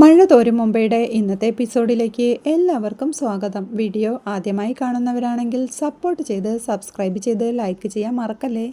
മഴ തോരും മുംബൈയുടെ ഇന്നത്തെ എപ്പിസോഡിലേക്ക് എല്ലാവർക്കും സ്വാഗതം. വീഡിയോ ആദ്യമായി കാണുന്നവരാണെങ്കിൽ സപ്പോർട്ട് ചെയ്ത് സബ്സ്ക്രൈബ് ചെയ്ത് ലൈക്ക് ചെയ്യാൻ മറക്കല്ലേ?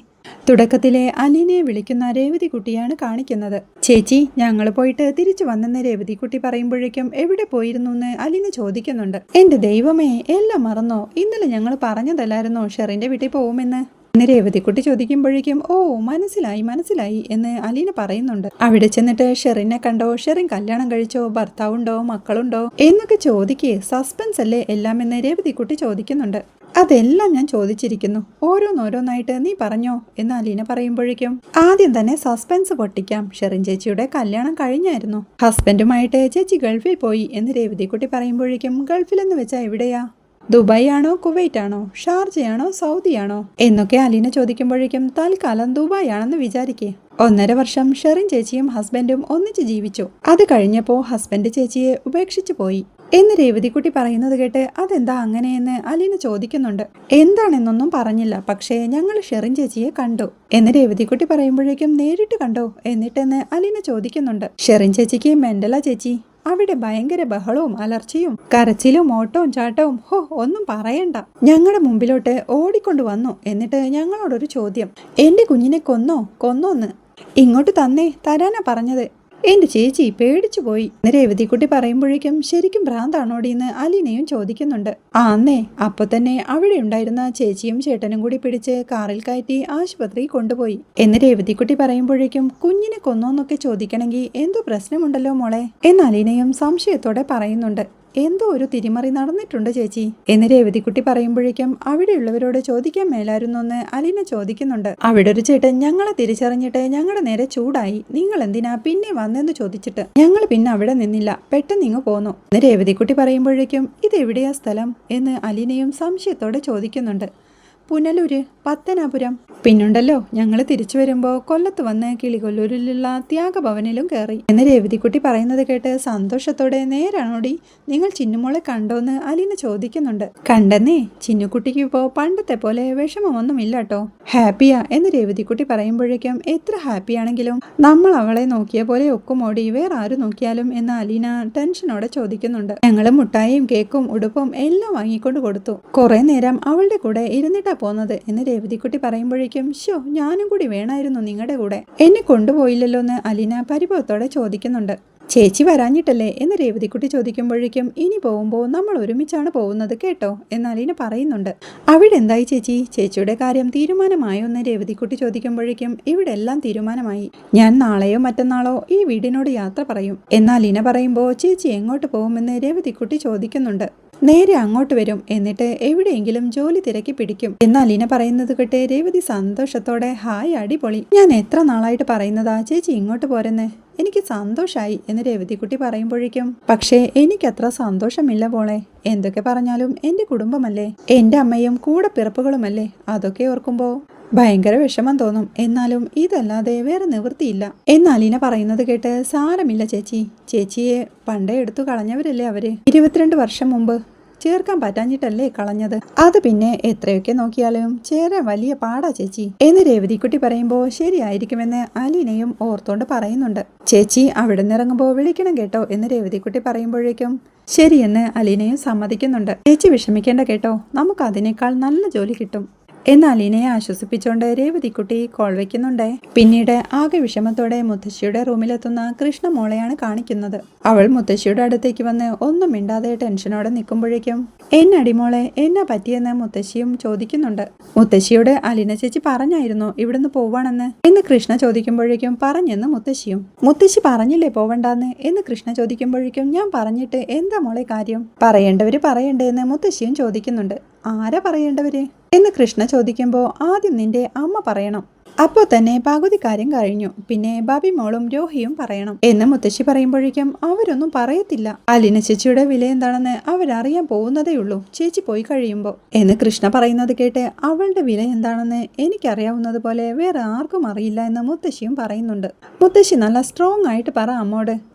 തുടക്കത്തിലെ അലിനെ വിളിക്കുന്ന രേവതി കുട്ടിയാണ് കാണിക്കുന്നത്. ചേച്ചി ഞങ്ങൾ പോയിട്ട് തിരിച്ചു വന്നെന്ന് രേവതി കുട്ടി പറയുമ്പോഴേക്കും എവിടെ പോയിരുന്നു എന്ന് അലീന ചോദിക്കുന്നുണ്ട്. എന്റെ ദൈവമേ എല്ലാം മറന്നോ? ഇന്നലെ ഞങ്ങൾ പറഞ്ഞതല്ലായിരുന്നോ ഷെറിന്റെ വീട്ടിൽ പോകുമെന്ന് രേവതിക്കുട്ടി ചോദിക്കുമ്പോഴേക്കും ഓ മനസ്സിലായി മനസ്സിലായി എന്ന് അലീന പറയുന്നുണ്ട്. അവിടെ ചെന്നിട്ട് ഷെറിനെ കണ്ടോ? ഷെറിൻ കല്യാണം കഴിച്ചോ? ഭർത്താവുണ്ടോ? മക്കളുണ്ടോ? എന്നൊക്കെ ചോദിക്കേ സസ്പെൻസ് അല്ലേ എല്ലാം? എന്ന് രേവതിക്കുട്ടി ചോദിക്കുന്നുണ്ട്. അതെല്ലാം ഞാൻ ചോദിച്ചിരിക്കുന്നു. ഓരോന്നോരോന്നായിട്ട് നീ പറഞ്ഞോ? എന്ന് അലീന പറയുമ്പോഴേക്കും ആദ്യം തന്നെ സസ്പെൻസ് പൊട്ടിക്കാം. ഷെറിൻ ചേച്ചിയുടെ കല്യാണം കഴിഞ്ഞായിരുന്നു. ഹസ്ബൻഡുമായിട്ട് ചേച്ചി ഗൾഫിൽ പോയി എന്ന് രേവതിക്കുട്ടി പറയുമ്പോഴേക്കും ഗൾഫിലെന്ന് വെച്ചാൽ എവിടെയാ? ദുബായ് ആണോ കുവൈറ്റ് ആണോ ഷാർജയാണോ സൗദിയാണോ? എന്നൊക്കെ അലീന ചോദിക്കുമ്പോഴേക്കും തൽക്കാലം ദുബായ് ആണെന്ന് വിചാരിക്കേ. ഒന്നര വർഷം ഷെറിൻ ചേച്ചിയും ഹസ്ബൻഡും ഒന്നിച്ച് ജീവിച്ചു. അത് കഴിഞ്ഞപ്പോൾ ഹസ്ബൻഡ് ചേച്ചിയെ ഉപേക്ഷിച്ചു പോയി. എന്ന് രേവതിക്കുട്ടി പറയുന്നത് കേട്ട് അതെന്താ അങ്ങനെയെന്ന് അലീന ചോദിക്കുന്നുണ്ട്. എന്താണെന്നൊന്നും പറഞ്ഞില്ല പക്ഷേ ഞങ്ങൾ ഷെറിൻ ചേച്ചിയെ കണ്ടു. എന്ന് രേവതിക്കുട്ടി പറയുമ്പോഴേക്കും നേരിട്ട് കണ്ടോ എന്നിട്ടെന്ന് അലീന ചോദിക്കുന്നുണ്ട്. ഷെറിൻ ചേച്ചിക്ക് മെൻഡല ചേച്ചി അവിടെ ഭയങ്കര ബഹളവും അലർച്ചയും കരച്ചിലും ഓട്ടവും ചാട്ടവും ഹോ ഒന്നും പറയണ്ട. ഞങ്ങളുടെ മുമ്പിലോട്ട് ഓടിക്കൊണ്ട് വന്നു. എന്നിട്ട് ഞങ്ങളോടൊരു ചോദ്യം. എന്റെ കുഞ്ഞിനെ കൊന്നോ? കൊന്നോന്ന്? ഇങ്ങോട്ട് തന്നേ തരാനാ പറഞ്ഞത്. എന്റെ ചേച്ചി പേടിച്ചു പോയി രേവതിക്കുട്ടി പറയുമ്പോഴേക്കും ശരിക്കും ഭ്രാന്താണോടി എന്ന് അലീനയും ചോദിക്കുന്നുണ്ട്. ആ അന്നേ അപ്പൊ തന്നെ അവിടെ ഉണ്ടായിരുന്ന ചേച്ചിയും ചേട്ടനും കൂടി പിടിച്ച് കാറിൽ കയറ്റി ആശുപത്രി കൊണ്ടുപോയി. എന്ന് രേവതിക്കുട്ടി പറയുമ്പോഴേക്കും കുഞ്ഞിനെ കൊന്നോന്നൊക്കെ ചോദിക്കണമെങ്കിൽ എന്തോ പ്രശ്നമുണ്ടല്ലോ മോളെ എന്ന് അലീനയും സംശയത്തോടെ പറയുന്നുണ്ട്. എന്തോ ഒരു തിരിമറി നടന്നിട്ടുണ്ട് ചേച്ചി. എന്ന് രേവതിക്കുട്ടി പറയുമ്പോഴേക്കും അവിടെയുള്ളവരോട് ചോദിക്കാൻ മേലായിരുന്നോന്ന് അലീന ചോദിക്കുന്നുണ്ട്. അവിടെ ഒരു ചേട്ടൻ ഞങ്ങളെ തിരിച്ചറിഞ്ഞിട്ട് ഞങ്ങളുടെ നേരെ ചൂടായി. നിങ്ങൾ എന്തിനാ പിന്നെ വന്നെന്ന് ചോദിച്ചിട്ട് ഞങ്ങൾ പിന്നെ അവിടെ നിന്നില്ല. പെട്ടെന്ന് ഇങ്ങ് പോന്നു. എന്ന് രേവതിക്കുട്ടി പറയുമ്പോഴേക്കും ഇത് എവിടെയാ സ്ഥലം? എന്ന് അലീനയും സംശയത്തോടെ ചോദിക്കുന്നുണ്ട്. പുനലൂര് പത്തനാപുരം. പിന്നുണ്ടല്ലോ ഞങ്ങൾ തിരിച്ചു വരുമ്പോൾ കൊല്ലത്ത് വന്ന് കിളികൊല്ലൂരിലുള്ള ത്യാഗഭവനിലും കയറി എന്ന് രേവതിക്കുട്ടി പറയുന്നത് കേട്ട് സന്തോഷത്തോടെ നേരാണോടി നിങ്ങൾ ചിന്നുമോളെ കണ്ടോന്ന് അലീന ചോദിക്കുന്നുണ്ട്. കണ്ടെന്നേ ചിന്നുക്കുട്ടിക്ക് ഇപ്പോൾ പണ്ടത്തെ പോലെ വിഷമമൊന്നുമില്ല കേട്ടോ ഹാപ്പിയാ എന്ന് രേവതിക്കുട്ടി പറയുമ്പോഴേക്കും എത്ര ഹാപ്പിയാണെങ്കിലും നമ്മൾ അവളെ നോക്കിയ പോലെ ഒക്കുമോടി വേറെ ആരും നോക്കിയാലും എന്ന് അലീന ടെൻഷനോടെ ചോദിക്കുന്നുണ്ട്. ഞങ്ങൾ മുട്ടായും കേക്കും ഉടുപ്പും എല്ലാം വാങ്ങിക്കൊണ്ട് കൊടുത്തു. കുറെ നേരം അവളുടെ കൂടെ ഇരുന്നിട്ടാ പോന്നത് എന്ന് രേവതിക്കുട്ടി പറയുമ്പോഴേക്കും ഷോ ഞാനും കൂടി വേണമായിരുന്നു നിങ്ങളുടെ കൂടെ. എന്നെ കൊണ്ടുപോയില്ലല്ലോ എന്ന് അലീന പരിഭവത്തോടെ ചോദിക്കുന്നുണ്ട്. ചേച്ചി വരാഞ്ഞിട്ടല്ലേ? എന്ന് രേവതിക്കുട്ടി ചോദിക്കുമ്പോഴേക്കും ഇനി പോകുമ്പോൾ നമ്മൾ ഒരുമിച്ചാണ് പോകുന്നത് കേട്ടോ? എന്ന് അലീന പറയുന്നുണ്ട്. അവിടെ എന്തായി ചേച്ചി? ചേച്ചിയുടെ കാര്യം തീരുമാനമായോ? എന്ന് രേവതിക്കുട്ടി ചോദിക്കുമ്പോഴേക്കും ഇവിടെ എല്ലാം തീരുമാനമായി. ഞാൻ നാളെയോ മറ്റന്നാളോ ഈ വീടിനോട് യാത്ര പറയും. എന്ന് അലീന പറയുമ്പോൾ ചേച്ചി എങ്ങോട്ട് പോകുമെന്ന് രേവതിക്കുട്ടി ചോദിക്കുന്നുണ്ട്. നേരെ അങ്ങോട്ട് വരും. എന്നിട്ട് എവിടെയെങ്കിലും ജോലി തിരക്കി പിടിക്കും. എന്ന് അലീന പറയുന്നത് കേട്ട് രേവതി സന്തോഷത്തോടെ ഹായ് അടിപൊളി. ഞാൻ എത്ര നാളായിട്ട് പറയുന്നതാ? ചേച്ചി ഇങ്ങോട്ട് പോരെന്ന്. എനിക്ക് സന്തോഷായി. എന്ന് രേവതിക്കുട്ടി പറയുമ്പോഴേക്കും പക്ഷേ എനിക്കത്ര സന്തോഷമില്ല പോളെ എന്തൊക്കെ പറഞ്ഞാലും എന്റെ കുടുംബമല്ലേ? എന്റെ അമ്മയും കൂടെ പിറപ്പുകളുമല്ലേ? അതൊക്കെ ഓർക്കുമ്പോൾ ഭയങ്കര വിഷമം തോന്നും. എന്നാലും ഇതല്ലാതെ വേറെ നിവൃത്തിയില്ല. എന്നാൽ അലീന പറയുന്നത് കേട്ട് സാരമില്ല ചേച്ചി. ചേച്ചിയെ പണ്ടേ എടുത്തു കളഞ്ഞവരല്ലേ അവർ? ഇരുപത്തിരണ്ട് വർഷം മുമ്പ് ചേർക്കാൻ പറ്റാഞ്ഞിട്ടല്ലേ കളഞ്ഞത്? അത് പിന്നെ എത്രയൊക്കെ നോക്കിയാലും ചേരാൻ വലിയ പാടാ ചേച്ചി. എന്ന് രേവതിക്കുട്ടി പറയുമ്പോൾ ശരിയായിരിക്കുമെന്ന് അലീനയും ഓർത്തോണ്ട് പറയുന്നുണ്ട്. ചേച്ചി അവിടെ നിന്നിറങ്ങുമ്പോൾ വിളിക്കണം കേട്ടോ എന്ന് രേവതിക്കുട്ടി പറയുമ്പോഴേക്കും ശരിയെന്ന് അലീനയും സമ്മതിക്കുന്നുണ്ട്. ചേച്ചി വിഷമിക്കേണ്ട കേട്ടോ. നമുക്ക് അതിനേക്കാൾ നല്ല ജോലി കിട്ടും. എന്ന് ഇനയെ ആശ്വസിപ്പിച്ചുകൊണ്ട് രേവതിക്കുട്ടി കോൾ വയ്ക്കുന്നുണ്ടേ പിന്നീട് ആകെ വിഷമത്തോടെ മുത്തശ്ശിയുടെ റൂമിലെത്തുന്ന കൃഷ്ണമോളെയാണ് കാണിക്കുന്നത്. അവൾ മുത്തശ്ശിയുടെ അടുത്തേക്ക് വന്ന് ഒന്നും മിണ്ടാതെ ടെൻഷനോടെ നിൽക്കുമ്പോഴേക്കും എന്നടിമോളെ എന്നാ പറ്റിയെന്ന് മുത്തശ്ശിയും ചോദിക്കുന്നുണ്ട്. മുത്തശ്ശിയോട് അലിന ചേച്ചി പറഞ്ഞായിരുന്നു ഇവിടുന്ന് പോവാണെന്ന്. എന്ന് കൃഷ്ണ ചോദിക്കുമ്പോഴേക്കും പറഞ്ഞെന്ന് മുത്തശ്ശിയും മുത്തശ്ശി പറഞ്ഞില്ലേ പോവണ്ടെന്ന്? എന്ന് കൃഷ്ണ ചോദിക്കുമ്പോഴേക്കും ഞാൻ പറഞ്ഞിട്ട് എന്താ മോളെ കാര്യം? പറയേണ്ടവര് പറയണ്ടേ എന്ന് മുത്തശ്ശിയും ചോദിക്കുന്നുണ്ട്. ആരാ പറയേണ്ടവര്? എന്ന് കൃഷ്ണ ചോദിക്കുമ്പോൾ ആദ്യം നിന്റെ അമ്മ പറയണം. അപ്പോൾ തന്നെ പകുതി കാര്യം കഴിഞ്ഞു. പിന്നെ ബാബി മോളും രോഹിയും പറയണം. എന്ന് മുത്തശ്ശി പറയുമ്പോഴേക്കും അവരൊന്നും പറയത്തില്ല. അലിന ചേച്ചിയുടെ വില എന്താണെന്ന് അവരറിയാൻ പോകുന്നതേ ഉള്ളൂ. ചേച്ചി പോയി കഴിയുമ്പോൾ എന്ന് കൃഷ്ണ പറയുന്നത് കേട്ട് അവളുടെ വില എന്താണെന്ന് എനിക്കറിയാവുന്നത് പോലെ വേറെ ആർക്കും അറിയില്ല എന്ന് മുത്തശ്ശിയും പറയുന്നുണ്ട്. മുത്തശ്ശി നല്ല സ്ട്രോങ് ആയിട്ട് പറ അമ്മോട്.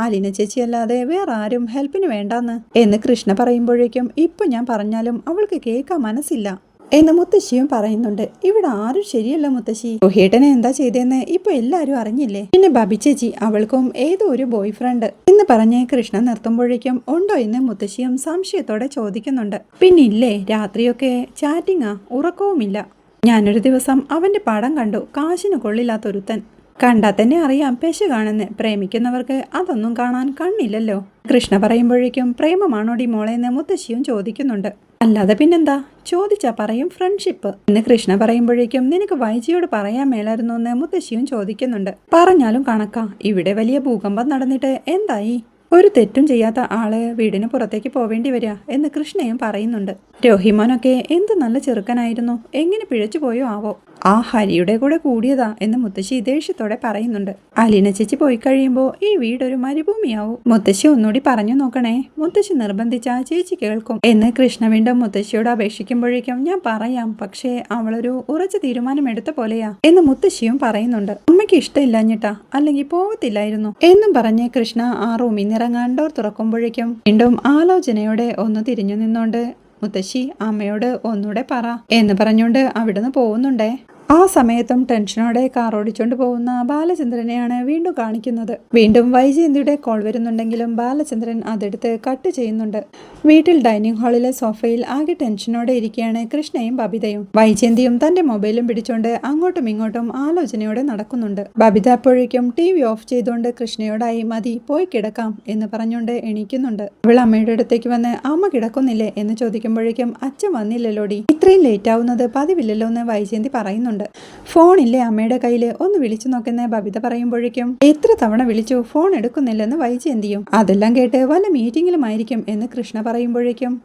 അലിന ചേച്ചി അല്ലാതെ വേറെ ആരും ഹെൽപ്പിന് വേണ്ടാന്ന് എന്ന് കൃഷ്ണ പറയുമ്പോഴേക്കും ഇപ്പൊ ഞാൻ പറഞ്ഞാലും അവൾക്ക് കേൾക്കാൻ മനസ്സില്ല എന്ന് മുത്തശ്ശിയും പറയുന്നുണ്ട്. ഇവിടെ ആരും ശരിയല്ല മുത്തശ്ശി. രോഹിയേട്ടനെ എന്താ ചെയ്തതെന്ന് ഇപ്പൊ എല്ലാരും അറിഞ്ഞില്ലേ? പിന്നെ ബബി ചേച്ചി അവൾക്കും ഏതോ ഒരു ബോയ് ഫ്രണ്ട് എന്ന് പറഞ്ഞ് കൃഷ്ണ നിർത്തുമ്പോഴേക്കും ഉണ്ടോ എന്ന് മുത്തശ്ശിയും സംശയത്തോടെ ചോദിക്കുന്നുണ്ട്. പിന്നെ പിന്നില്ലേ രാത്രിയൊക്കെ ചാറ്റിങ്ങാ? ഉറക്കവുമില്ല. ഞാനൊരു ദിവസം അവന്റെ പടം കണ്ടു. കാശിന് കൊള്ളില്ലാത്തൊരുത്തൻ. കണ്ടാൽ തന്നെ അറിയാം പെശകാണെന്ന് പ്രേമിക്കുന്നവർക്ക് അതൊന്നും കാണാൻ കണ്ണില്ലല്ലോ. കൃഷ്ണ പറയുമ്പോഴേക്കും പ്രേമമാണോടി മോളെ എന്ന് മുത്തശ്ശിയും ചോദിക്കുന്നുണ്ട്. അല്ലാതെ പിന്നെന്താ? ചോദിച്ചാ പറയും ഫ്രണ്ട്ഷിപ്പ് എന്ന് കൃഷ്ണ പറയുമ്പോഴേക്കും നിനക്ക് വൈജിയോട് പറയാൻ മേലായിരുന്നു എന്ന് മുത്തശ്ശിയും ചോദിക്കുന്നുണ്ട്. പറഞ്ഞാലും കണക്കാ. ഇവിടെ വലിയ ഭൂകമ്പം നടന്നിട്ട് എന്തായി? ഒരു തെറ്റും ചെയ്യാത്ത ആൾ വീടിന് പുറത്തേക്ക് പോവേണ്ടി വരിക എന്ന് കൃഷ്ണയും പറയുന്നുണ്ട്. രോഹിമോനൊക്കെ എന്ത് നല്ല ചെറുക്കനായിരുന്നു. എങ്ങനെ പിഴച്ചു പോയോ ആവോ? ആ ഹരിയുടെ കൂടെ കൂടിയതാ എന്ന് മുത്തശ്ശി ദേഷ്യത്തോടെ പറയുന്നുണ്ട്. അലീന ചേച്ചി പോയി കഴിയുമ്പോൾ ഈ വീടൊരു മരുഭൂമിയാവും. മുത്തശ്ശി ഒന്നുകൂടി പറഞ്ഞു നോക്കണേ. മുത്തശ്ശി നിർബന്ധിച്ച ചേച്ചി കേൾക്കും. എന്ന് കൃഷ്ണ വീണ്ടും മുത്തശ്ശിയോട് അപേക്ഷിക്കുമ്പോഴേക്കും ഞാൻ പറയാം പക്ഷേ അവളൊരു ഉറച്ച തീരുമാനം എടുത്ത പോലെയാ എന്ന് മുത്തശ്ശിയും പറയുന്നുണ്ട്. അമ്മയ്ക്ക് ഇഷ്ടമില്ലാഞ്ഞിട്ടാ അല്ലെങ്കിൽ പോകത്തില്ലായിരുന്നു എന്നും പറഞ്ഞ് കൃഷ്ണ ആ റൂമിൽ നിറങ്ങാൻ ഡോർ തുറക്കുമ്പോഴേക്കും വീണ്ടും ആലോചനയോടെ ഒന്ന് തിരിഞ്ഞു നിന്നോണ്ട് മുത്തശ്ശി അമ്മയോട് ഒന്നുകൂടെ പറ എന്ന് പറഞ്ഞുകൊണ്ട് അവിടുന്ന് പോകുന്നുണ്ടേ ആ സമയത്തും ടെൻഷനോടെ കാർ ഓടിച്ചുകൊണ്ട് പോകുന്ന ബാലചന്ദ്രനെയാണ് വീണ്ടും കാണിക്കുന്നത്. വീണ്ടും വൈജയന്തിയുടെ കോൾ വരുന്നുണ്ടെങ്കിലും ബാലചന്ദ്രൻ അതെടുത്ത് കട്ട് ചെയ്യുന്നുണ്ട്. വീട്ടിൽ ഡൈനിങ് ഹാളിലെ സോഫയിൽ ആകെ ടെൻഷനോടെ ഇരിക്കുകയാണ് കൃഷ്ണയും ബബിതയും. വൈജയന്തിയും തന്റെ മൊബൈലും പിടിച്ചുകൊണ്ട് അങ്ങോട്ടും ഇങ്ങോട്ടും ആലോചനയോടെ നടക്കുന്നുണ്ട്. ബബിത അപ്പോഴേക്കും ടി വി ഓഫ് ചെയ്തുകൊണ്ട് കൃഷ്ണയോടായി മതി പോയി കിടക്കാം എന്ന് പറഞ്ഞുകൊണ്ട് എണീക്കുന്നുണ്ട്. അവൾ അമ്മയുടെ അടുത്തേക്ക് വന്ന് അമ്മ കിടക്കുന്നില്ലേ? എന്ന് ചോദിക്കുമ്പോഴേക്കും അച്ഛൻ വന്നില്ലല്ലോടി. ഇത്രയും ലേറ്റ് ആവുന്നത് പതിവില്ലല്ലോ എന്ന് വൈജയന്തി പറയുന്നുണ്ട്. ഫോണില്ലേ അമ്മയുടെ കയ്യിൽ ഒന്ന് വിളിച്ചു നോക്കുന്നേ ബബിത പറയുമ്പോഴേക്കും. എത്ര തവണ വിളിച്ചു ഫോൺ എടുക്കുന്നില്ലെന്ന് വൈജി എന്ത് ചെയ്യും? അതെല്ലാം കേട്ട് വല്ല മീറ്റിംഗിലുമായിരിക്കും എന്ന് കൃഷ്ണ പറയുമ്പോഴേക്കും.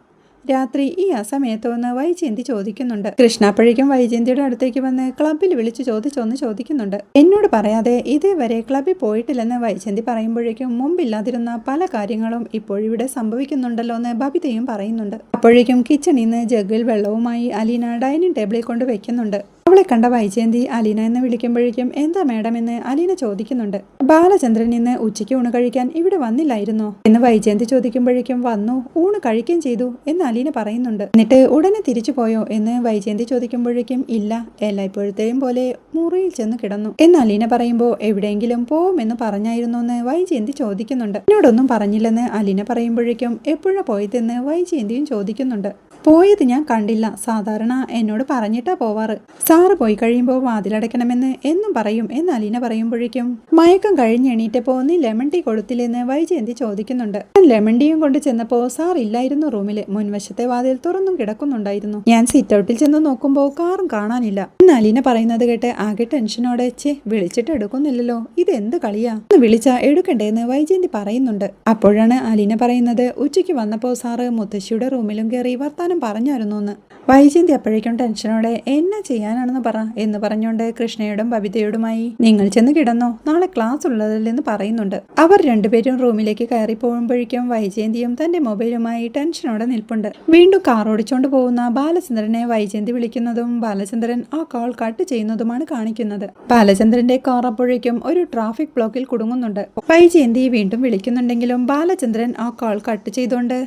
രാത്രി ഈ അസമയത്ത് ഒന്ന് വൈജയന്തി ചോദിക്കുന്നുണ്ട്? കൃഷ്ണ അപ്പോഴേക്കും വൈജയന്തിയുടെ അടുത്തേക്ക് വന്ന് ക്ലബിൽ വിളിച്ചു ചോദിച്ചൊന്ന് ചോദിക്കുന്നുണ്ട്. എന്നോട് പറയാതെ ഇതേവരെ ക്ലബിൽ പോയിട്ടില്ലെന്ന് വൈജയന്തി പറയുമ്പോഴേക്കും മുമ്പില്ലാതിരുന്ന പല കാര്യങ്ങളും ഇപ്പോഴിവിടെ സംഭവിക്കുന്നുണ്ടല്ലോ എന്ന് ബബിതയും പറയുന്നുണ്ട്. അപ്പോഴേക്കും കിച്ചണിൽ നിന്ന് ജഗ്ഗിൽ വെള്ളവുമായി അലീന ഡൈനിങ് ടേബിളിൽ കൊണ്ട് വെക്കുന്നുണ്ട്. അവളെ കണ്ട വൈജയന്തി അലീന എന്ന് വിളിക്കുമ്പോഴേക്കും എന്താ മാഡം എന്ന് അലീന ചോദിക്കുന്നുണ്ട്. ബാലചന്ദ്രൻ ഇന്ന് ഉച്ചയ്ക്ക് ഊണ് കഴിക്കാൻ ഇവിടെ വന്നില്ലായിരുന്നോ? എന്ന് വൈജയന്തി ചോദിക്കുമ്പോഴേക്കും വന്നു ഊണ് കഴിക്കുകയും ചെയ്തു എന്ന് അലീന പറയുന്നുണ്ട്. എന്നിട്ട് ഉടനെ തിരിച്ചു പോയോ? എന്ന് വൈജയന്തി ചോദിക്കുമ്പോഴേക്കും ഇല്ല എല്ലായ്പ്പോഴത്തെയും പോലെ മുറിയിൽ ചെന്ന് കിടന്നു എന്ന് അലീന പറയുമ്പോൾ എവിടെയെങ്കിലും പോവുമെന്ന് പറഞ്ഞായിരുന്നു? എന്ന് വൈജയന്തി ചോദിക്കുന്നുണ്ട്. എന്നോടൊന്നും പറഞ്ഞില്ലെന്ന് അലീന പറയുമ്പോഴേക്കും എപ്പോഴാ പോയതെന്ന്? വൈജയന്തിയും ചോദിക്കുന്നുണ്ട്. പോയത് ഞാൻ കണ്ടില്ല. സാധാരണ എന്നോട് പറഞ്ഞിട്ടാ പോവാറ്. സാറ് പോയി കഴിയുമ്പോൾ വാതിലടയ്ക്കണമെന്ന് എന്നും പറയും. എന്ന് അലീന പറയുമ്പോഴേക്കും മയക്കം കഴിഞ്ഞ് എണീറ്റപ്പോൾ നീ ലെമൺ ടീ കൊടുത്തില്ലെന്ന് വൈജയന്തി ചോദിക്കുന്നുണ്ട്. ഞാൻ ലെമൺ ടീയും കൊണ്ട് ചെന്നപ്പോൾ സാർ ഇല്ലായിരുന്നു റൂമിൽ മുൻവശത്തെ വാതിൽ തുറന്നും കിടക്കുന്നുണ്ടായിരുന്നു. ഞാൻ സീറ്റ് ഔട്ടിൽ ചെന്ന് നോക്കുമ്പോൾ കാറും കാണാനില്ല. എന്ന് അലീന പറയുന്നത് കേട്ട് ആകെ ടെൻഷനോടെ ചേ വിളിച്ചിട്ട് എടുക്കുന്നില്ലല്ലോ. ഇത് എന്ത് കളിയാ? ഒന്ന് വിളിച്ചാ എടുക്കണ്ടേന്ന് വൈജയന്തി പറയുന്നുണ്ട്. അപ്പോഴാണ് അലീന പറയുന്നത് ഉച്ചയ്ക്ക് വന്നപ്പോൾ സാറ് മുത്തശ്ശിയുടെ റൂമിലും കയറി വർത്താനം പറഞ്ഞായിരുന്നു എന്ന് വൈജയന്തി അപ്പോഴേക്കും ടെൻഷനോടെ എന്നാ ചെയ്യാനാണെന്ന് പറ എന്ന് പറഞ്ഞുകൊണ്ട് കൃഷ്ണയോടും ബബിതയോടുമായി നിങ്ങൾ ചെന്ന് കിടന്നോ നാളെ ക്ലാസ് ഉള്ളതല്ലെന്ന് പറയുന്നുണ്ട്. അവർ രണ്ടുപേരും റൂമിലേക്ക് കയറി പോകുമ്പോഴേക്കും വൈജയന്തിയും തന്റെ മൊബൈലുമായി ടെൻഷനോടെ നിൽപ്പുണ്ട്. വീണ്ടും കാർ ഓടിച്ചുകൊണ്ട് പോകുന്ന ബാലചന്ദ്രനെ വൈജയന്തി വിളിക്കുന്നതും ബാലചന്ദ്രൻ ആ കോൾ കട്ട് ചെയ്യുന്നതുമാണ് കാണിക്കുന്നത്. ബാലചന്ദ്രന്റെ കാർ അപ്പോഴേക്കും ഒരു ട്രാഫിക് ബ്ലോക്കിൽ കുടുങ്ങുന്നുണ്ട്. വൈജയന്തി വീണ്ടും വിളിക്കുന്നുണ്ടെങ്കിലും ബാലചന്ദ്രൻ ആ കോൾ കട്ട് ചെയ്തോണ്ട്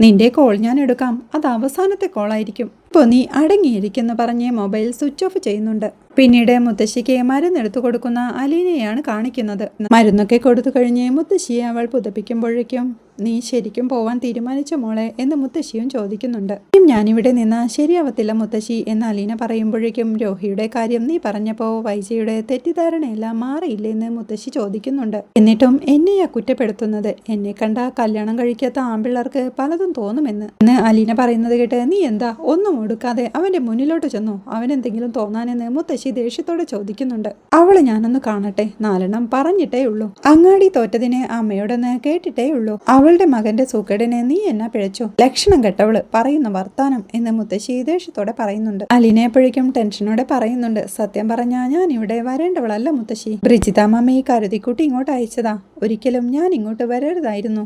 നിന്റെ കോൾ ഞാൻ എടുക്കാം. അത് അവസാനത്തെ കോൾ ആയിരിക്കും. ഇപ്പോൾ നീ അടങ്ങിയിരിക്കുന്നു പറഞ്ഞ് മൊബൈൽ സ്വിച്ച് ഓഫ് ചെയ്യുന്നുണ്ട്. പിന്നീട് മുത്തശ്ശിക്ക് മരുന്നെടുത്തു കൊടുക്കുന്ന അലീനയാണ് കാണിക്കുന്നത്. മരുന്നൊക്കെ കൊടുത്തു കഴിഞ്ഞ് മുത്തശ്ശിയെ അവൾ പുതപ്പിക്കുമ്പോഴേക്കും നീ ശരിക്കും പോവാൻ തീരുമാനിച്ച മോളെ എന്ന് മുത്തശ്ശിയും ചോദിക്കുന്നുണ്ട്. "ഇനിയും ഞാനിവിടെ നിന്ന് ശരിയാവത്തില്ല മുത്തശ്ശി എന്ന് അലീന പറയുമ്പോഴേക്കും രോഹിയുടെ കാര്യം നീ പറഞ്ഞപ്പോൾ വൈജയുടെ തെറ്റിദ്ധാരണയെല്ലാം മാറിയില്ലേ എന്ന് മുത്തശ്ശി ചോദിക്കുന്നുണ്ട്. എന്നിട്ടും എന്നെയാ കുറ്റപ്പെടുത്തുന്നത്? എന്നെ കണ്ട കല്യാണം കഴിക്കാത്ത ആമ്പിള്ളർക്ക് പലതും തോന്നുമെന്ന്. എന്ന് അലീന പറയുന്നത് കേട്ട് നീ എന്താ? ഒന്നും ഒടുക്കാതെ അവന്റെ മുന്നിലോട്ട് ചെന്നു. അവനെന്തെങ്കിലും തോന്നാനെന്ന് മുത്തശ്ശി ദേഷ്യത്തോടെ ചോദിക്കുന്നുണ്ട്. അവളെ ഞാനൊന്ന് കാണട്ടെ. നാലെണ്ണം പറഞ്ഞിട്ടേ ഉള്ളൂ അങ്ങാടി തോറ്റതിന് അമ്മയോടൊന്ന് കേട്ടിട്ടേ ഉള്ളൂ അവളുടെ മകന്റെ സുഖടനെ നീ എന്നാ പിഴച്ചു? ലക്ഷണം കെട്ടവൾ പറയുന്ന വർത്താനം എന്ന് മുത്തശ്ശി ദേഷ്യത്തോടെ പറയുന്നുണ്ട്. അലിനെപ്പോഴേക്കും ടെൻഷനോടെ പറയുന്നുണ്ട്. സത്യം പറഞ്ഞാ ഞാൻ ഇവിടെ വരേണ്ടവളല്ല മുത്തശ്ശി. ഈ കരുതിക്കുട്ടി ഇങ്ങോട്ട് അയച്ചതാ. ഒരിക്കലും ഞാൻ ഇങ്ങോട്ട് വരരുതായിരുന്നു.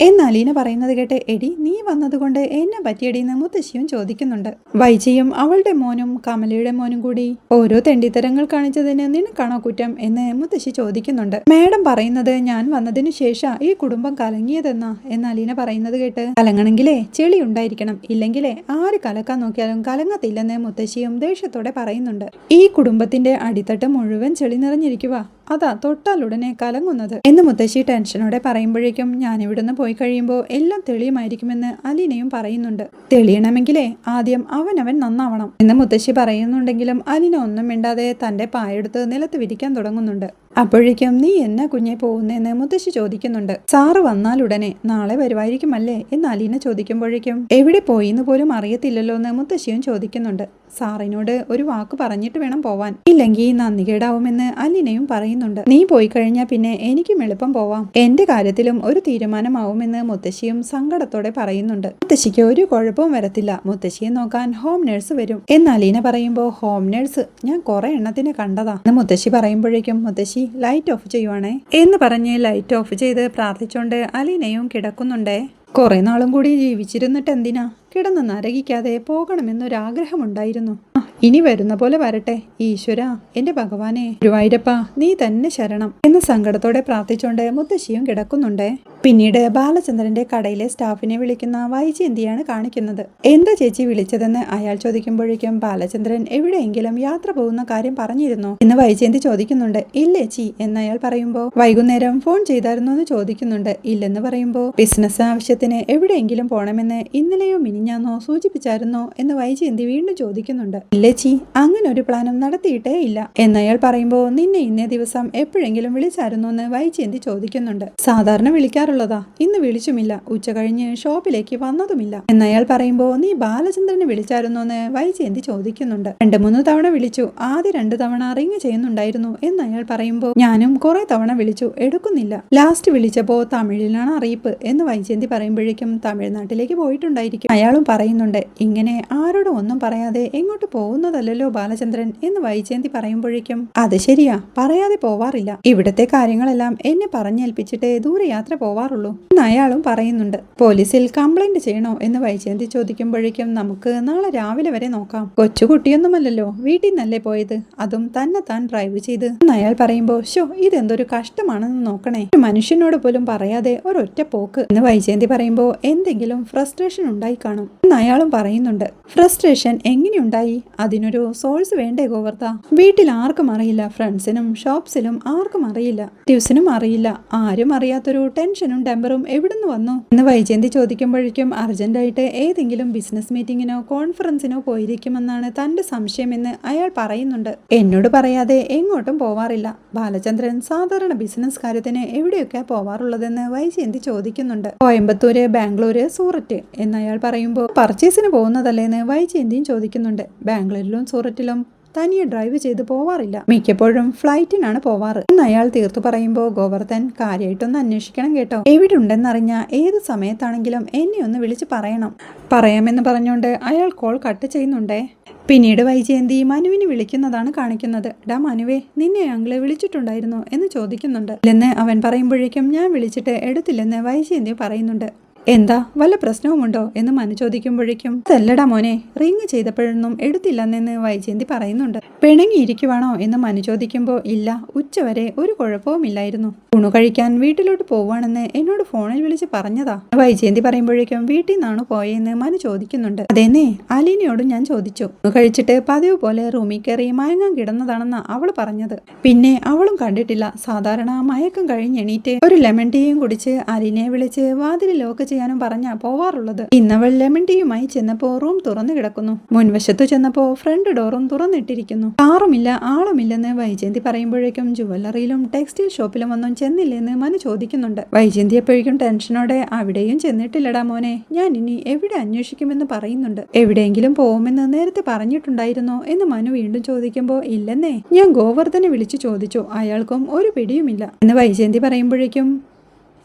എന്ന് ഇന പറയുന്നത് കേട്ട് എടി നീ വന്നതുകൊണ്ട് എന്നെ പറ്റിയടിന്ന് മുത്തശ്ശിയും ചോദിക്കുന്നുണ്ട്. വൈജയും അവളുടെ മോനും കമലയുടെ മോനും കൂടി ഓരോ തെണ്ടിത്തരങ്ങൾ കാണിച്ചതിന് നിനക്കാണോ കുറ്റം? എന്ന് മുത്തശ്ശി ചോദിക്കുന്നുണ്ട്. മാഡം പറയുന്നത് ഞാൻ വന്നതിനു ശേഷം ഈ കുടുംബം കലങ്ങിയതെന്നാ? എന്നാൽ ഇന പറയുന്നത് കേട്ട് കലങ്ങണമെങ്കിലേ ചെളി ഉണ്ടായിരിക്കണം. ഇല്ലെങ്കിലേ ആര് കലക്കാൻ നോക്കിയാലും കലങ്ങത്തില്ലെന്ന് മുത്തശ്ശിയും ദേഷ്യത്തോടെ പറയുന്നുണ്ട്. ഈ കുടുംബത്തിന്റെ അടിത്തട്ട് മുഴുവൻ ചെളി നിറഞ്ഞിരിക്കുക അതാ തൊട്ടാലുടനെ കലങ്ങുന്നത്. എന്ന് മുത്തശ്ശി ടെൻഷനോടെ പറയുമ്പോഴേക്കും ഞാൻ ഇവിടുന്ന് പോയി കഴിയുമ്പോൾ എല്ലാം തെളിയുമായിരിക്കുമെന്ന് അലീനയും പറയുന്നുണ്ട്. തെളിയണമെങ്കിലേ ആദ്യം അവനവൻ നന്നാവണം. എന്ന് മുത്തശ്ശി പറയുന്നുണ്ടെങ്കിലും അലീന ഒന്നും മിണ്ടാതെ തന്റെ പായെടുത്ത് നിലത്ത് വിരിക്കാൻ തുടങ്ങുന്നുണ്ട്. അപ്പോഴേക്കും നീ എന്നാ കുഞ്ഞെ പോകുന്നതെന്ന് മുത്തശ്ശി ചോദിക്കുന്നുണ്ട്. സാറ് വന്നാലുടനെ നാളെ വരുമായിരിക്കുമല്ലേ? എന്ന് അലീന ചോദിക്കുമ്പോഴേക്കും എവിടെ പോയി എന്ന് പോലും അറിയത്തില്ലല്ലോ എന്ന് മുത്തശ്ശിയും ചോദിക്കുന്നുണ്ട്. സാറിനോട് ഒരു വാക്ക് പറഞ്ഞിട്ട് വേണം പോവാൻ. ഇല്ലെങ്കിൽ നന്ദി കേടാവുമെന്ന് അലീനയും പറയുന്നുണ്ട്. നീ പോയി കഴിഞ്ഞാൽ പിന്നെ എനിക്കും എളുപ്പം പോവാം. എന്റെ കാര്യത്തിലും ഒരു തീരുമാനമാവുമെന്ന് മുത്തശ്ശിയും സങ്കടത്തോടെ പറയുന്നുണ്ട്. മുത്തശ്ശിക്ക് ഒരു കുഴപ്പവും വരത്തില്ല. മുത്തശ്ശിയെ നോക്കാൻ ഹോം നേഴ്സ് വരും. എന്ന് അലീന പറയുമ്പോൾ ഹോം നേഴ്സ് ഞാൻ കുറെ എണ്ണത്തിനെ കണ്ടതാ. എന്ന് മുത്തശ്ശി പറയുമ്പോഴേക്കും മുത്തശ്ശി ലൈറ്റ് ഓഫ് ചെയ്യുവാണേ? എന്ന് പറഞ്ഞ് ലൈറ്റ് ഓഫ് ചെയ്ത് പ്രാർത്ഥിച്ചുകൊണ്ട് അലീനയും കിടക്കുന്നുണ്ടേ. കുറെ നാളും കൂടി ജീവിച്ചിരുന്നിട്ട് എന്തിനാ കിടന്ന് നരകിക്കാതെ പോകണമെന്നൊരാഗ്രഹമുണ്ടായിരുന്നു. ഇനി വരുന്ന പോലെ വരട്ടെ. ഈശ്വര എന്റെ ഭഗവാനെ. ഗുരുവായൂരപ്പ നീ തന്നെ ശരണം. എന്ന് സങ്കടത്തോടെ പ്രാർത്ഥിച്ചുകൊണ്ട് മുത്തശ്ശിയും കിടക്കുന്നുണ്ട്. പിന്നീട് ബാലചന്ദ്രന്റെ കടയിലെ സ്റ്റാഫിനെ വിളിക്കുന്ന വൈജയന്തിയാണ് കാണിക്കുന്നത്? എന്താ ചേച്ചി വിളിച്ചതെന്ന് അയാൾ ചോദിക്കുമ്പോഴേക്കും ബാലചന്ദ്രൻ എവിടെയെങ്കിലും യാത്ര പോകുന്ന കാര്യം പറഞ്ഞിരുന്നോ. എന്ന് വൈജയന്തി ചോദിക്കുന്നുണ്ട്? ഇല്ലേച്ചി എന്ന് അയാൾ പറയുമ്പോൾ വൈകുന്നേരം ഫോൺ ചെയ്തായിരുന്നു എന്ന് ചോദിക്കുന്നുണ്ട്. ഇല്ലെന്ന് പറയുമ്പോൾ ബിസിനസ് ആവശ്യത്തിന് എവിടെയെങ്കിലും പോണമെന്ന് ഇന്നലെയോ മിനിഞ്ഞാന്നോ സൂചിപ്പിച്ചായിരുന്നോ? എന്ന് വൈജയന്തി വീണ്ടും ചോദിക്കുന്നുണ്ട്. ഇല്ലേച്ചി അങ്ങനെ ഒരു പ്ലാനും നടത്തിയിട്ടേ ഇല്ല. എന്നയാൾ പറയുമ്പോൾ നിന്നെ ഇന്നേ ദിവസം എപ്പോഴെങ്കിലും വിളിച്ചായിരുന്നു എന്ന് വൈചേന്തി ചോദിക്കുന്നുണ്ട്. സാധാരണ വിളിക്കാറുള്ളതാ ഇന്ന് വിളിച്ചുമില്ല ഉച്ച കഴിഞ്ഞ് ഷോപ്പിലേക്ക് വന്നതുമില്ല. എന്നയാൾ പറയുമ്പോൾ നീ ബാലചന്ദ്രനെ വിളിച്ചായിരുന്നു എന്ന് വൈചേന്തി ചോദിക്കുന്നുണ്ട്. രണ്ട് മൂന്ന് തവണ വിളിച്ചു ആദ്യ രണ്ട് തവണ റിങ് ചെയ്യുന്നുണ്ടായിരുന്നു. എന്നയാൾ പറയുമ്പോൾ ഞാനും കുറെ തവണ വിളിച്ചു എടുക്കുന്നില്ല. ലാസ്റ്റ് വിളിച്ചപ്പോ തമിഴിലാണ് അറിയിപ്പ് എന്ന് വൈചേന്തി പറയുമ്പോഴേക്കും തമിഴ്നാട്ടിലേക്ക് പോയിട്ടുണ്ടായിരിക്കും. അയാളും പറയുന്നുണ്ട് ഇങ്ങനെ ആരോടും ഒന്നും പറയാതെ എങ്ങോട്ട് പോകുന്നതല്ലല്ലോ ബാലചന്ദ്രൻ എന്ന് വൈജയന്തി പറയുമ്പോഴേക്കും അത് ശരിയാ പറയാതെ പോവാറില്ല. ഇവിടത്തെ കാര്യങ്ങളെല്ലാം എന്നെ പറഞ്ഞേൽപ്പിച്ചിട്ടേ ദൂരയാത്ര പോവാറുള്ളൂ എന്ന് അയാളും പറയുന്നുണ്ട്. പോലീസിൽ കംപ്ലൈന്റ് ചെയ്യണോ? എന്ന് വൈജയന്തി ചോദിക്കുമ്പോഴേക്കും നമുക്ക് നാളെ രാവിലെ വരെ നോക്കാം. കൊച്ചുകുട്ടിയൊന്നുമല്ലല്ലോ വീട്ടിൽ നിന്നല്ലേ പോയത്? അതും തന്നെ താൻ ഡ്രൈവ് ചെയ്ത്. എന്ന് അയാൾ പറയുമ്പോൾ ഷോ ഇതെന്തൊരു കഷ്ടമാണെന്ന് നോക്കണേ. ഒരു മനുഷ്യനോട് പോലും പറയാതെ ഒരൊറ്റ പോക്ക്. എന്ന് വൈജയന്തി പറയുമ്പോ എന്തെങ്കിലും ഫ്രസ്ട്രേഷൻ ഉണ്ടായി കാണും. എന്ന് അയാളും പറയുന്നുണ്ട്. ഫ്രസ്ട്രേഷൻ എങ്ങനെയുണ്ടായി? അതിനൊരു സോഴ്സ് വേണ്ടേ ഗോവർത്ത വീട്ടിൽ ആർക്കും അറിയില്ല ഫ്രണ്ട്സിനും ഷോപ്സിലും ആർക്കും അറിയില്ല. ട്യൂസിനും അറിയില്ല. ആരും അറിയാത്തൊരു ടെൻഷനും ടെമ്പറും എവിടുന്ന് വന്നു? എന്ന് വൈജയന്തി ചോദിക്കുമ്പോഴേക്കും അർജന്റായിട്ട് ഏതെങ്കിലും ബിസിനസ് മീറ്റിങ്ങിനോ കോൺഫറൻസിനോ പോയിരിക്കുമെന്നാണ് തന്റെ സംശയമെന്ന് അയാൾ പറയുന്നുണ്ട്. എന്നോട് പറയാതെ എങ്ങോട്ടും പോവാറില്ല. ബാലചന്ദ്രൻ സാധാരണ ബിസിനസ് കാര്യത്തിന് എവിടെയൊക്കെ പോവാറുള്ളതെന്ന് വൈജയന്തി ചോദിക്കുന്നുണ്ട്. കോയമ്പത്തൂര് ബാംഗ്ലൂര് സൂററ്റ് എന്നയാൾ പറയുമ്പോൾ പർച്ചേസിന് പോകുന്നതല്ലേന്ന് വൈജയന്തിയും ചോദിക്കുന്നുണ്ട്. ബാംഗ്ലൂരിലും സൂററ്റിലും തനിയെ ഡ്രൈവ് ചെയ്ത് പോവാറില്ല. മിക്കപ്പോഴും ഫ്ലൈറ്റിനാണ് പോവാറ്. എന്ന് അയാൾ തീർത്തു പറയുമ്പോൾ ഗോവർദ്ധൻ കാര്യമായിട്ടൊന്ന് അന്വേഷിക്കണം കേട്ടോ. എവിടെ ഉണ്ടെന്നറിഞ്ഞ ഏത് സമയത്താണെങ്കിലും എന്നെ ഒന്ന് വിളിച്ച് പറയണം. പറയാമെന്ന് പറഞ്ഞുകൊണ്ട് അയാൾ കോൾ കട്ട് ചെയ്യുന്നുണ്ടേ. പിന്നീട് വൈജയന്തി മനുവിനെ വിളിക്കുന്നതാണ് കാണിക്കുന്നത്. ഡാ മനുവേ നിന്നെ ഞങ്ങളെ വിളിച്ചിട്ടുണ്ടായിരുന്നോ എന്ന് ചോദിക്കുന്നുണ്ട്. ഇല്ലെന്ന് അവൻ പറയുമ്പോഴേക്കും ഞാൻ വിളിച്ചിട്ട് എടുത്തില്ലെന്ന് വൈജയന്തി പറയുന്നുണ്ട്. എന്താ? വല്ല പ്രശ്നവുമുണ്ടോ? എന്ന് മനു ചോദിക്കുമ്പോഴേക്കും അതല്ലടാ മോനെ റിങ് ചെയ്തപ്പോഴൊന്നും എടുത്തില്ലെന്ന് വൈജയന്തി പറയുന്നുണ്ട്. പിണങ്ങിയിരിക്കുവാണോ? എന്ന് മനു ചോദിക്കുമ്പോ ഇല്ല ഉച്ചവരെ ഒരു കുഴപ്പവുമില്ലായിരുന്നു ഊണു കഴിക്കാൻ വീട്ടിലോട്ട് പോവാണെന്ന് എന്നോട് ഫോണിൽ വിളിച്ച് പറഞ്ഞതാ. വൈജയന്തി പറയുമ്പോഴേക്കും വീട്ടിൽ നിന്നാണ് പോയെന്ന് മനു ചോദിക്കുന്നുണ്ട്. അതെന്നെ അലീനയോടും ഞാൻ ചോദിച്ചു. ഊണ് കഴിച്ചിട്ട് പതിവ് പോലെ റൂമിൽ കയറി മയങ്ങാൻ കിടന്നതാണെന്നാ അവൾ പറഞ്ഞത്. പിന്നെ അവളും കണ്ടിട്ടില്ല. സാധാരണ മയക്കം കഴിഞ്ഞെണീറ്റ് ഒരു ലെമൺ ടീയും കുടിച്ച് അലീനയെ വിളിച്ച് വാതിൽ ചെയ്യാനും പറഞ്ഞാ പോവാറുള്ളത്. ഇന്നവൾ ലെമൺ ടീയുമായി ചെന്നപ്പോ റൂം തുറന്നു കിടക്കുന്നു. മുൻവശത്തു ചെന്നപ്പോ ഫ്രണ്ട് ഡോറും തുറന്നിട്ടിരിക്കുന്നു. കാറുമില്ല ആളുമില്ലെന്ന് വൈജയന്തി പറയുമ്പോഴേക്കും ജുവല്ലറിയിലും ടെക്സ്റ്റൈൽ ഷോപ്പിലും ഒന്നും ചെന്നില്ലെന്ന് മനു ചോദിക്കുന്നുണ്ട്. വൈജയന്തി എപ്പോഴേക്കും ടെൻഷനോടെ അവിടെയും ചെന്നിട്ടില്ലടാ മോനെ ഞാൻ ഇനി എവിടെ അന്വേഷിക്കുമെന്ന് പറയുന്നുണ്ട്. എവിടെയെങ്കിലും പോകുമെന്ന് നേരത്തെ പറഞ്ഞിട്ടുണ്ടായിരുന്നോ? എന്ന് മനു വീണ്ടും ചോദിക്കുമ്പോൾ ഇല്ലെന്നേ ഞാൻ ഗോവർദ്ധനെ വിളിച്ചു ചോദിച്ചു. അയാൾക്കും ഒരു പിടിയുമില്ല. എന്ന് വൈജയന്തി പറയുമ്പോഴേക്കും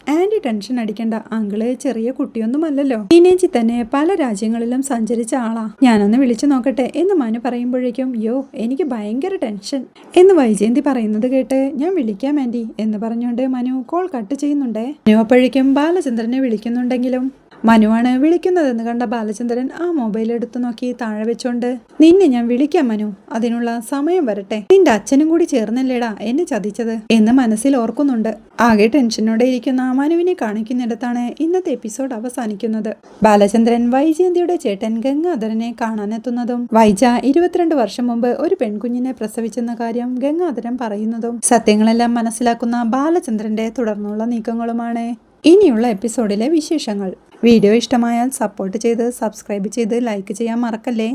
ആന്റി ടെൻഷൻ അടിക്കേണ്ട. അങ്കിൾ ചെറിയ കുട്ടിയൊന്നുമല്ലല്ലോ. ടീനേജിൽ തന്നെ പല രാജ്യങ്ങളിലും സഞ്ചരിച്ച ആളാ. ഞാനൊന്ന് വിളിച്ചു നോക്കട്ടെ എന്ന് മനു പറയുമ്പോഴേക്കും യോ എനിക്ക് ഭയങ്കര ടെൻഷൻ എന്ന് വൈജയന്തി പറയുന്നത് കേട്ട് ഞാൻ വിളിക്കാം ആന്റി എന്ന് പറഞ്ഞുകൊണ്ട് മനു കോൾ കട്ട് ചെയ്യുന്നുണ്ടേ. അപ്പോഴേക്കും ബാലചന്ദ്രനെ വിളിക്കുന്നുണ്ടെങ്കിലും മനുവാണ് വിളിക്കുന്നതെന്ന് കണ്ട ബാലചന്ദ്രൻ ആ മൊബൈൽ എടുത്തു നോക്കി താഴെ വെച്ചോണ്ട് നിന്നെ ഞാൻ വിളിക്കാം മനു. അതിനുള്ള സമയം വരട്ടെ. നിന്റെ അച്ഛനും കൂടി ചേർന്നല്ലേടാ എന്നെ ചതിച്ചത്. എന്ന് മനസ്സിൽ ഓർക്കുന്നുണ്ട്. ആകെ ടെൻഷനോടെ ഇരിക്കുന്ന മനുവിനെ കാണിക്കുന്നിടത്താണ് ഇന്നത്തെ എപ്പിസോഡ് അവസാനിക്കുന്നത്. ബാലചന്ദ്രൻ വൈജയന്തിയുടെ ചേട്ടൻ ഗംഗാധരനെ കാണാനെത്തുന്നതും വൈജ ഇരുപത്തിരണ്ട് വർഷം മുമ്പ് ഒരു പെൺകുഞ്ഞിനെ പ്രസവിച്ചെന്ന കാര്യം ഗംഗാധരൻ പറയുന്നതും സത്യങ്ങളെല്ലാം മനസ്സിലാക്കുന്ന ബാലചന്ദ്രന്റെ തുടർന്നുള്ള നീക്കങ്ങളുമാണ്. ഇനിയുള്ള എപ്പിസോഡിലെ വിശേഷങ്ങൾ. വീഡിയോ ഇഷ്ടമായാൽ സപ്പോർട്ട് ചെയ്ത് സബ്സ്ക്രൈബ് ചെയ്ത് ലൈക്ക് ചെയ്യാൻ മറക്കല്ലേ?